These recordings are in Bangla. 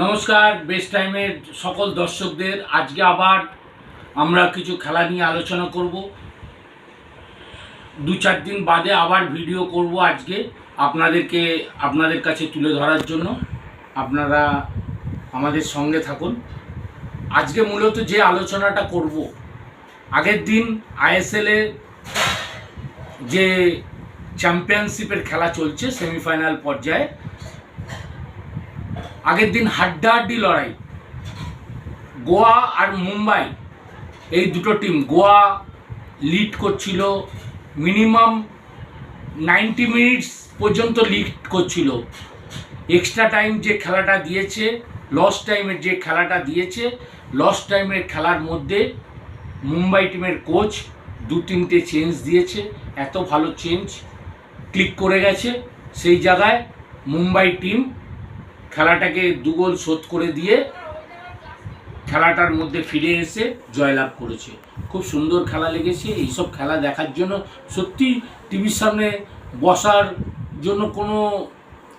নমস্কার বেস্ট টাইমের সকল দর্শকদের, আজকে আবার আমরা কিছু খেলা নিয়ে আলোচনা করব। দু চার দিন বাদে আবার ভিডিও করব আজকে আপনাদেরকে, আপনাদের কাছে তুলে ধরার জন্য। আপনারা আমাদের সঙ্গে থাকুন। আজকে মূলত যে আলোচনাটা করব, আগের দিন আইএসএলে যে চ্যাম্পিয়নশিপের খেলা চলছে সেমিফাইনাল পর্যায়ে আগের দিন হাড্ডাহাড্ডি লড়াই। গোয়া আর মুম্বাই, এই দুটো টিম গোয়া লিড করছিল মিনিমাম নাইনটি মিনিটস পর্যন্ত লিড করছিল। এক্সট্রা টাইম যে খেলাটা দিয়েছে লস টাইমের যে খেলাটা দিয়েছে লস টাইমের খেলার মধ্যে মুম্বাই টিমের কোচ দু তিনটে চেঞ্জ দিয়েছে, এত ভালো চেঞ্জ ক্লিক করে গেছে। সেই জায়গায় মুম্বাই টিম খেলাটাকে দুগোল শোধ করে দিয়ে খেলাটার মধ্যে ফিরে এসে জয়লাভ করেছে। খুব সুন্দর খেলা লেগেছে। এইসব খেলা দেখার জন্য সত্যি টিভির সামনে বসার জন্য কোনো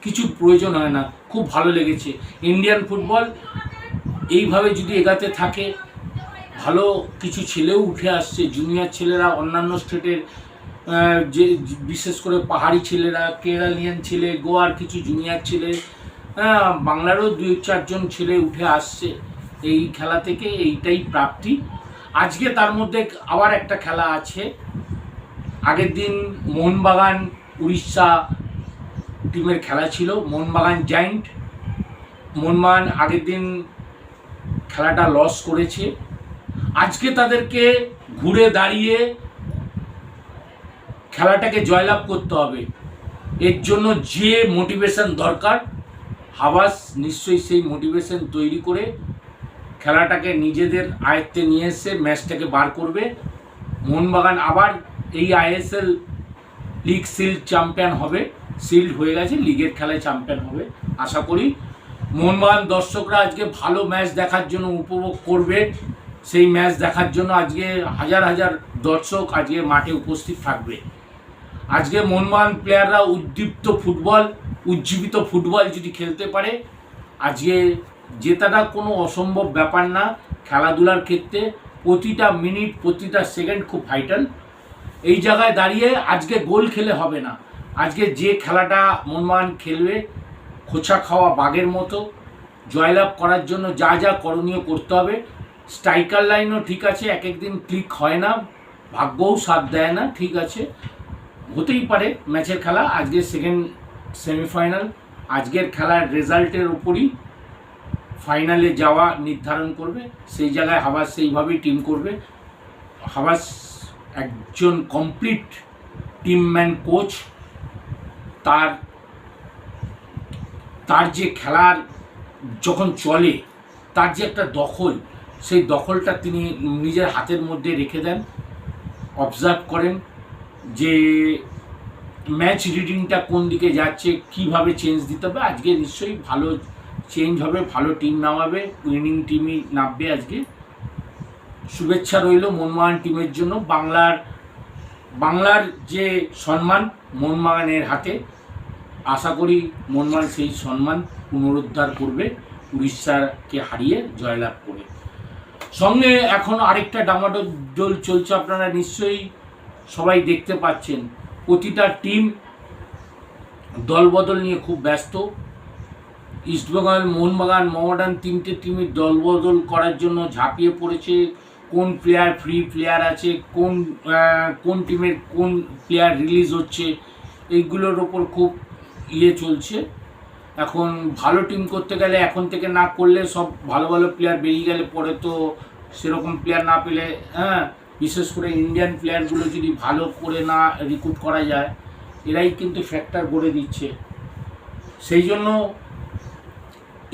কিছু প্রয়োজন হয় না। খুব ভালো লেগেছে। ইন্ডিয়ান ফুটবল এইভাবে যদি এগাতে থাকে, ভালো কিছু ছেলেও উঠে আসছে। জুনিয়র ছেলেরা, অন্যান্য স্টেটের যে, বিশেষ করে পাহাড়ি ছেলেরা, কেরালিয়ান ছেলে, গোয়ার কিছু জুনিয়র ছেলে বাংলারও দুই চারজন ছেলে উঠে আসছে। এই খেলা থেকে এইটাই প্রাপ্তি। আজকে তার মধ্যে আবার একটা খেলা আছে। আগের দিন মোহনবাগান উড়িষ্যা টিমের খেলা ছিল, মোহনবাগান জায়েন্ট। মোহনবাগান আগের দিন খেলাটা লস করেছে। আজকে তাদেরকে ঘুরে দাঁড়িয়ে খেলাটাকে জয়লাভ করতে হবে। এর জন্য যে মোটিভেশন দরকার হাবাস নিশ্চয়ই সেই মোটিভেশন তৈরি করে খেলাটাকে নিজেদের আয়ত্তে নিয়ে এসে ম্যাচটাকে বার করবে। মোহনবাগান আবার এই আইএসএল লিগ সিল্ড চ্যাম্পিয়ন হবে সিল্ড হয়ে গেছে লিগের খেলায় চ্যাম্পিয়ন হবে। আশা করি মোহনবাগান দর্শকরা আজকে ভালো ম্যাচ দেখার জন্য উপভোগ করবে। সেই ম্যাচ দেখার জন্য আজকে হাজার হাজার দর্শক আজকে মাঠে উপস্থিত থাকবে। আজকে মোহনবাগান প্লেয়াররা উদ্দীপ্ত ফুটবল উজ্জীবিত ফুটবল যদি খেলতে পারে, আজকে জেতাটা কোনো অসম্ভব ব্যাপার না, খেলাধুলার ক্ষেত্রে প্রতিটা মিনিট, প্রতিটা সেকেন্ড খুব ভাইটাল এই জায়গায় দাঁড়িয়ে আজকে গোল খেলে হবে না। আজকে যে খেলাটা মোহনবাগান খেলবে, খোঁচা খাওয়া বাঘের মতো। জয়লাভ করার জন্য যা যা করণীয় করতে হবে। স্ট্রাইকার লাইনও ঠিক আছে এক একদিন ক্লিক হয় না, ভাগ্যও সাথ দেয় না, ঠিক আছে। হতেই পারে ম্যাচের খেলা, আজকে সেকেন্ড সেমিফাইনাল। আজকের খেলার রেজাল্টের উপরই ফাইনালে যাওয়া নির্ধারণ করবে। সেই জায়গায় হাবাস সেইভাবেই টিম করবে। হাবাস একজন কমপ্লিট টিম ম্যান কোচ। তার তার যে খেলার যখন চলে, তার যে একটা দখল, সেই দখলটা তিনি নিজের হাতের মধ্যে রেখে দেন। অবজার্ভ করেন যে ম্যাচ রিডিংটা কোন দিকে যাচ্ছে, কীভাবে চেঞ্জ দিতে হবে, আজকে নিশ্চয়ই ভালো চেঞ্জ হবে, ভালো টিম নামাবে উইনিং টিমই নামবে আজকে। শুভেচ্ছা রইল মোহনবাগান টিমের জন্য। বাংলার বাংলার যে সম্মান মোহনবাগানের হাতে, আশা করি মোহনবাগান সেই সম্মান পুনরুদ্ধার করবে উড়িষ্যাকে হারিয়ে জয়লাভ করে। সঙ্গে এখন আরেকটা ডামাডোল চলছে, আপনারা নিশ্চয়ই সবাই দেখতে পাচ্ছেন। প্রতিটা টিম দলবদল নিয়ে খুব ব্যস্ত। ইস্টবেঙ্গল মোহনবাগান মোহামেডান তিনটে টিমের দলবদল করার জন্য ঝাঁপিয়ে পড়েছে। কোন প্লেয়ার ফ্রি প্লেয়ার আছে, কোন কোন টিমের কোন প্লেয়ার রিলিজ হচ্ছে, এইগুলোর ওপর খুব ইয়ে চলছে। এখন ভালো টিম করতে গেলে এখন থেকে না করলে সব ভালো ভালো প্লেয়ার বেরিয়ে গেলে পরে তো সেরকম প্লেয়ার না পেলে হ্যাঁ বিশেষ করে ইন্ডিয়ান প্লেয়ারগুলো যদি ভালো করে না রিক্রুট করা যায়, এরাই কিন্তু ফ্যাক্টর গড়ে দিচ্ছে। সেই জন্য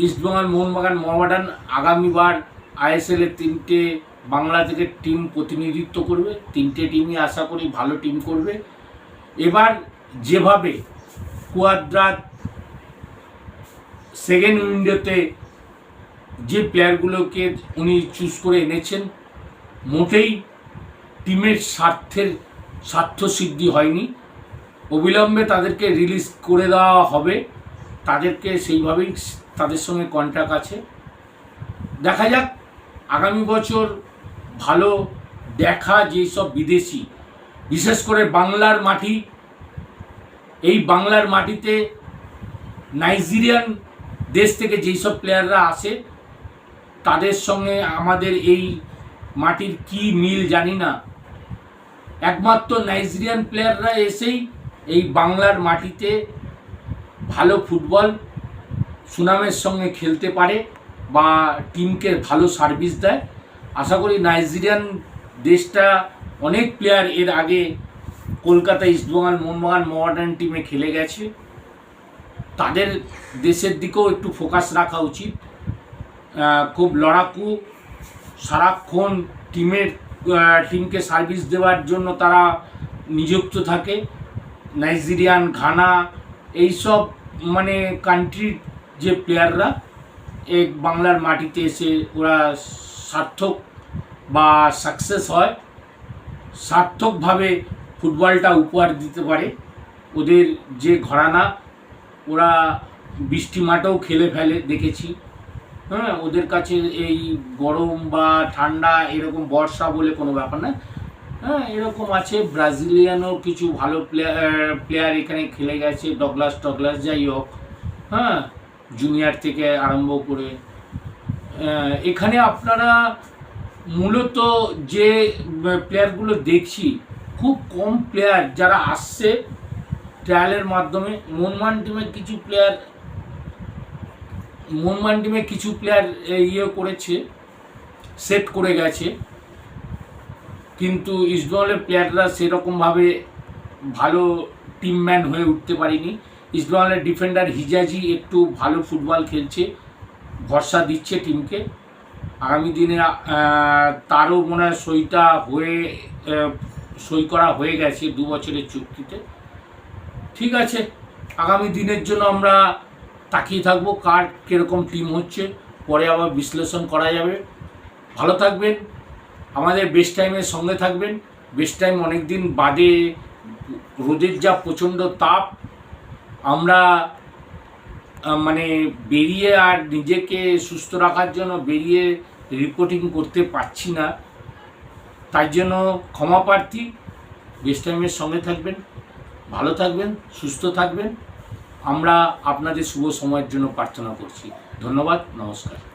ইস্টবেঙ্গল মোহনবাগান মোহামেডান আগামীবার আইএসএল এর তিনটে বাংলা থেকে টিম প্রতিনিধিত্ব করবে। তিনটে টিমই আশা করি ভালো টিম করবে। এবার যেভাবে কুয়াদ্রাত সেকেন্ড উইন্ডোতে যে প্লেয়ারগুলোকে উনি চুজ করে এনেছেন, মোটেই টিমের স্বার্থের স্বার্থ সিদ্ধি হয়নি। অবিলম্বে তাদেরকে রিলিজ করে দেওয়া হবে। তাদেরকে সেইভাবেই তাদের সঙ্গে কন্ট্যাক্ট আছে। দেখা যাক, আগামী বছর ভালো দেখা যেসব বিদেশি, বিশেষ করে বাংলার মাটি। এই বাংলার মাটিতে নাইজেরিয়ান দেশ থেকে যেই সব প্লেয়াররা আসে, তাদের সঙ্গে আমাদের এই মাটির কি মিল জানি না। একমাত্র নাইজেরিয়ান প্লেয়াররা এসেই এই বাংলার মাটিতে ভালো ফুটবল সুনামের সঙ্গে খেলতে পারে বা টিমকে ভালো সার্ভিস দেয়। আশা করি নাইজেরিয়ান দেশটা অনেক প্লেয়ার এর আগে কলকাতা ইস্টবেঙ্গল মোহনবাগান মডার্ন টিমে খেলে গেছে। তাদের দেশের দিকেও একটু ফোকাস রাখা উচিত। খুব লড়াকু, সারাক্ষণ টিমের টিমকে সার্ভিস দেওয়ার জন্য তারা নিযুক্ত থাকে। নাইজেরিয়ান ঘানা এইসব মানে কান্ট্রির যে প্লেয়াররা এই বাংলার মাটিতে এসে ওরা সার্থক বা সাকসেস হয়। সার্থকভাবে ফুটবলটা উপহার দিতে পারে। ওদের যে ঘরানা, ওরা বৃষ্টি মাঠেও খেলে ফেলে, দেখেছি। হ্যাঁ ওদের কাছে এই গরম বা ঠান্ডা এরকম বর্ষা বলে কোনো ব্যাপার না। হ্যাঁ এরকম আছে, ব্রাজিলিয়ানও কিছু ভালো প্লেয়ার প্লেয়ার এখানে খেলে গেছে, ডগলাস টগলাস, যাই হোক। হ্যাঁ জুনিয়র থেকে আরম্ভ করে। এখানে আপনারা মূলত যে প্লেয়ারগুলো দেখছি, খুব কম প্লেয়ার যারা আসছে ট্রায়ালের মাধ্যমে। মনমান টিমের কিছু প্লেয়ার মনমান টিমে কিছু প্লেয়ার ইয়ে করেছে সেট করে গেছে। কিন্তু ইস্টবেঙ্গলের প্লেয়াররা সেরকমভাবে ভালো টিমম্যান হয়ে উঠতে পারেনি। ইস্টবেঙ্গলের ডিফেন্ডার হিজাজি একটু ভালো ফুটবল খেলছে, ভরসা দিচ্ছে টিমকে আগামী দিনে তারও মনে হয় সইটা হয়ে সই করা হয়ে গেছে দু বছরের চুক্তিতে। ঠিক আছে, আগামী দিনের জন্য আমরা তাকিয়ে থাকব কার কীরকম টিম হচ্ছে, পরে আবার বিশ্লেষণ করা যাবে। ভালো থাকবেন, আমাদের বেস্ট টাইমের সঙ্গে থাকবেন। বেস্ট টাইম অনেক দিন বাদে রোদের যা প্রচণ্ড তাপ, আমরা মানে বেরিয়ে আর নিজেকে সুস্থ রাখার জন্য বেরিয়ে রিপোর্টিং করতে পারছি না। তার জন্য ক্ষমা প্রার্থী বেস্ট টাইমের সঙ্গে থাকবেন। ভালো থাকবেন, সুস্থ থাকবেন। আমরা আপনাদের শুভ সময়ের জন্য প্রার্থনা করছি। ধন্যবাদ নমস্কার।